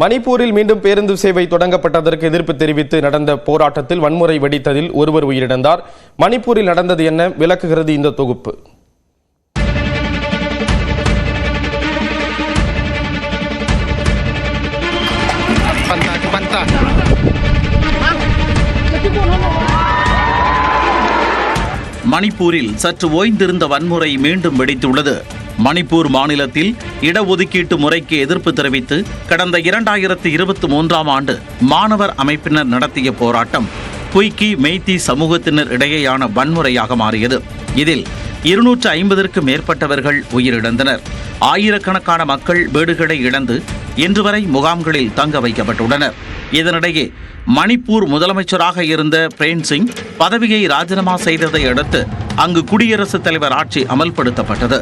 மணிப்பூரில் மீண்டும் பேருந்து சேவை தொடங்கப்பட்டதற்கு எதிர்ப்பு தெரிவித்து நடந்த போராட்டத்தில் வன்முறை வெடித்ததில் ஒருவர் உயிரிழந்தார். மணிப்பூரில் நடந்தது என்ன? விளக்குகிறது இந்த தொகுப்பு. மணிப்பூரில் சற்று ஓய்ந்திருந்த வன்முறை மீண்டும் வெடித்துள்ளது. மணிப்பூர் மாநிலத்தில் இடஒதுக்கீட்டு முறைக்கு எதிர்ப்பு தெரிவித்து கடந்த இரண்டாயிரத்து இருபத்தி மூன்றாம் ஆண்டு மாணவர் அமைப்பினர் நடத்திய போராட்டம் புய்கி மெய்தி சமூகத்தினர் இடையேயான வன்முறையாக மாறியது. இதில் இருநூற்று ஐம்பதற்கு மேற்பட்டவர்கள் உயிரிழந்தனர். ஆயிரக்கணக்கான மக்கள் வீடுகளை இழந்து இன்று வரை முகாம்களில் தங்க வைக்கப்பட்டுள்ளனர். இதனிடையே மணிப்பூர் முதலமைச்சராக இருந்த பிரேம் சிங் பதவியை ராஜினாமா செய்ததை அடுத்து அங்கு குடியரசுத் தலைவர் ஆட்சி அமல்படுத்தப்பட்டது.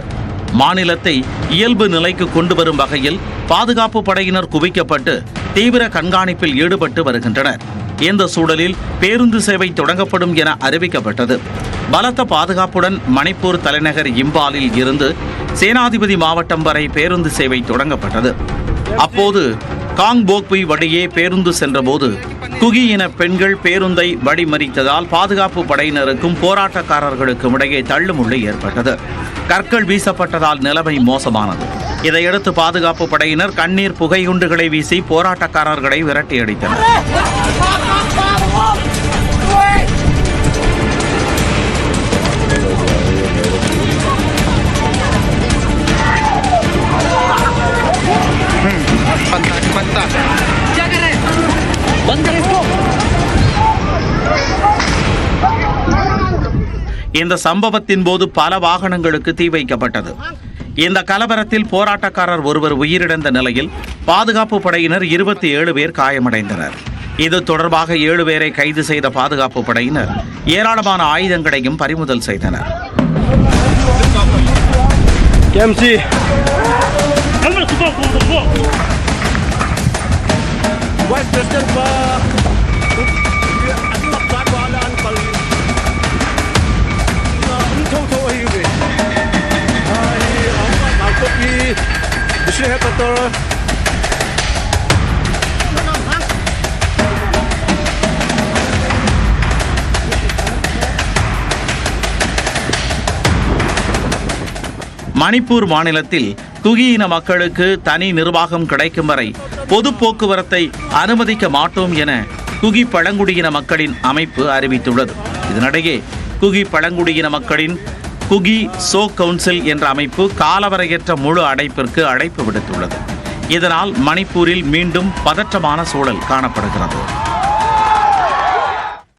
மாநிலத்தை இயல்பு நிலைக்கு கொண்டு வரும் வகையில் பாதுகாப்பு படையினர் குவிக்கப்பட்டு தீவிர கண்காணிப்பில் ஈடுபட்டு வருகின்றனர். இந்த சூழலில் பேருந்து சேவை தொடங்கப்படும் என அறிவிக்கப்பட்டது. பலத்த பாதுகாப்புடன் மணிப்பூர் தலைநகர் இம்பாலில் இருந்து சேனாதிபதி மாவட்டம் வரை பேருந்து சேவை தொடங்கப்பட்டது. அப்போது காங்போக்வி வழியே பேருந்து சென்றபோது குகியின பெண்கள் பேருந்தை வழிமறித்ததால் பாதுகாப்பு படையினருக்கும் போராட்டக்காரர்களுக்கும் இடையே தள்ளுமுள்ளு ஏற்பட்டது. கற்கள் வீசப்பட்டதால் நிலைமை மோசமானது. இதையடுத்து பாதுகாப்பு படையினர் கண்ணீர் புகையுண்டுகளை வீசி போராட்டக்காரர்களை விரட்டியடித்தனர். இந்த சம்பவத்தின் போது பல வாகனங்களுக்கு தீ வைக்கப்பட்டது. இந்த கலவரத்தில் போராட்டக்காரர் ஒருவர் உயிரிழந்த நிலையில் பாதுகாப்பு படையினர் இருபத்தி ஏழு பேர் காயமடைந்தனர். இது தொடர்பாக ஏழு பேரை கைது செய்த பாதுகாப்பு படையினர் ஏராளமான ஆயுதங்களையும் பறிமுதல் செய்தனர். மணிப்பூர் மாநிலத்தில் குகி இன மக்களுக்கு தனி நிர்வாகம் கிடைக்கும் வரை பொது போக்குவரத்தை அனுமதிக்க மாட்டோம் என குகி பழங்குடியின மக்களின் அமைப்பு அறிவித்துள்ளது. இதனிடையே குகி பழங்குடியின மக்களின் குகி சோ கவுன்சில் என்ற அமைப்பு காலவரையற்ற முழு அடைப்பிற்கு அழைப்பு விடுத்துள்ளது. இதனால் மணிப்பூரில் மீண்டும் பதற்றமான சூழல் காணப்படுகிறது.